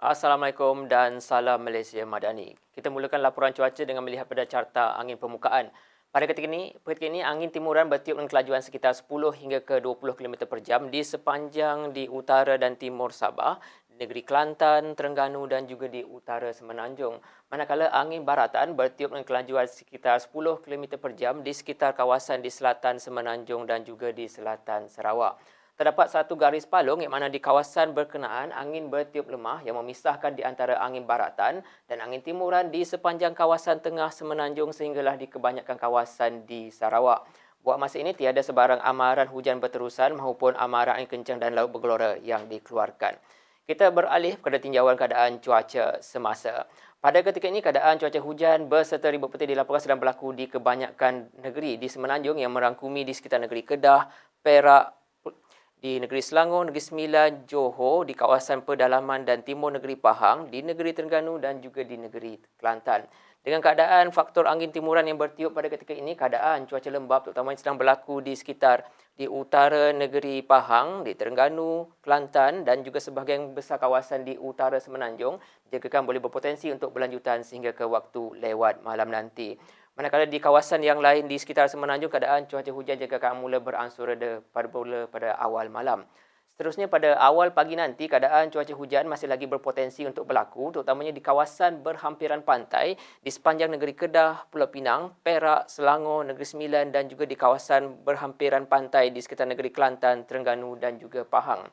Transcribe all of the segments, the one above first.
Assalamualaikum dan salam Malaysia Madani. Kita mulakan laporan cuaca dengan melihat pada carta angin permukaan. Pada ketika ini, ketika ini angin timuran bertiup dengan kelajuan sekitar 10 hingga ke 20 km per jam di sepanjang di utara dan timur Sabah, negeri Kelantan, Terengganu dan juga di utara Semenanjung. Manakala angin baratan bertiup dengan kelajuan sekitar 10 km per jam di sekitar kawasan di selatan Semenanjung dan juga di selatan Sarawak. Terdapat satu garis palung yang mana di kawasan berkenaan angin bertiup lemah yang memisahkan di antara angin baratan dan angin timuran di sepanjang kawasan tengah semenanjung sehinggalah di kebanyakan kawasan di Sarawak. Buat masa ini tiada sebarang amaran hujan berterusan maupun amaran angin kencang dan laut bergelora yang dikeluarkan. Kita beralih kepada tinjauan keadaan cuaca semasa. Pada ketika ini, keadaan cuaca hujan berserta ribut putih dilaporkan sedang berlaku di kebanyakan negeri di Semenanjung yang merangkumi di sekitar negeri Kedah, Perak, di negeri Selangor, negeri Sembilan, Johor, di kawasan pedalaman dan timur negeri Pahang, di negeri Terengganu dan juga di negeri Kelantan. Dengan keadaan faktor angin timuran yang bertiup pada ketika ini, keadaan cuaca lembap terutamanya sedang berlaku di sekitar di utara negeri Pahang, di Terengganu, Kelantan dan juga sebahagian besar kawasan di utara Semenanjung dijagakan boleh berpotensi untuk berlanjutan sehingga ke waktu lewat malam nanti. Manakala di kawasan yang lain di sekitar Semenanjung keadaan cuaca hujan juga akan mula beransur reda pada pada awal malam. Seterusnya pada awal pagi nanti keadaan cuaca hujan masih lagi berpotensi untuk berlaku terutamanya di kawasan berhampiran pantai di sepanjang negeri Kedah, Pulau Pinang, Perak, Selangor, Negeri Sembilan dan juga di kawasan berhampiran pantai di sekitar negeri Kelantan, Terengganu dan juga Pahang.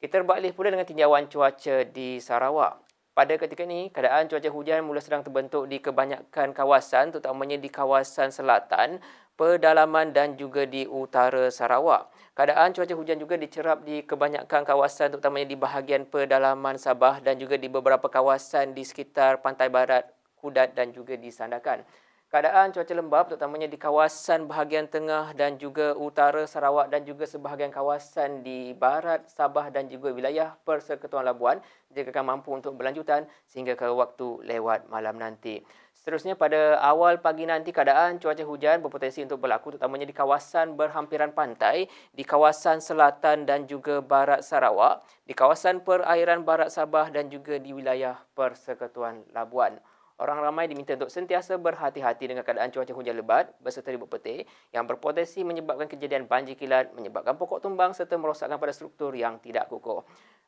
Kita beralih pula dengan tinjauan cuaca di Sarawak. Pada ketika ini, keadaan cuaca hujan mula sedang terbentuk di kebanyakan kawasan, terutamanya di kawasan selatan, pedalaman dan juga di utara Sarawak. Keadaan cuaca hujan juga dicerap di kebanyakan kawasan, terutamanya di bahagian pedalaman Sabah dan juga di beberapa kawasan di sekitar pantai barat, Kudat dan juga di Sandakan. Keadaan cuaca lembap terutamanya di kawasan bahagian tengah dan juga utara Sarawak dan juga sebahagian kawasan di barat Sabah dan juga wilayah Persekutuan Labuan jika akan mampu untuk berlanjutan sehingga ke waktu lewat malam nanti. Seterusnya pada awal pagi nanti keadaan cuaca hujan berpotensi untuk berlaku terutamanya di kawasan berhampiran pantai, di kawasan selatan dan juga barat Sarawak, di kawasan perairan barat Sabah dan juga di wilayah Persekutuan Labuan. Orang ramai diminta untuk sentiasa berhati-hati dengan keadaan cuaca hujan lebat berserta ribut putih yang berpotensi menyebabkan kejadian banjir kilat, menyebabkan pokok tumbang serta merosakkan pada struktur yang tidak kukuh.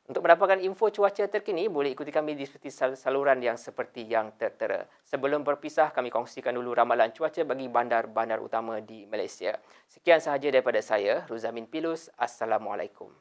Untuk mendapatkan info cuaca terkini, boleh ikuti kami di seperti saluran yang seperti yang tertera. Sebelum berpisah, kami kongsikan dulu ramalan cuaca bagi bandar-bandar utama di Malaysia. Sekian sahaja daripada saya, Ruzamin Pilus. Assalamualaikum.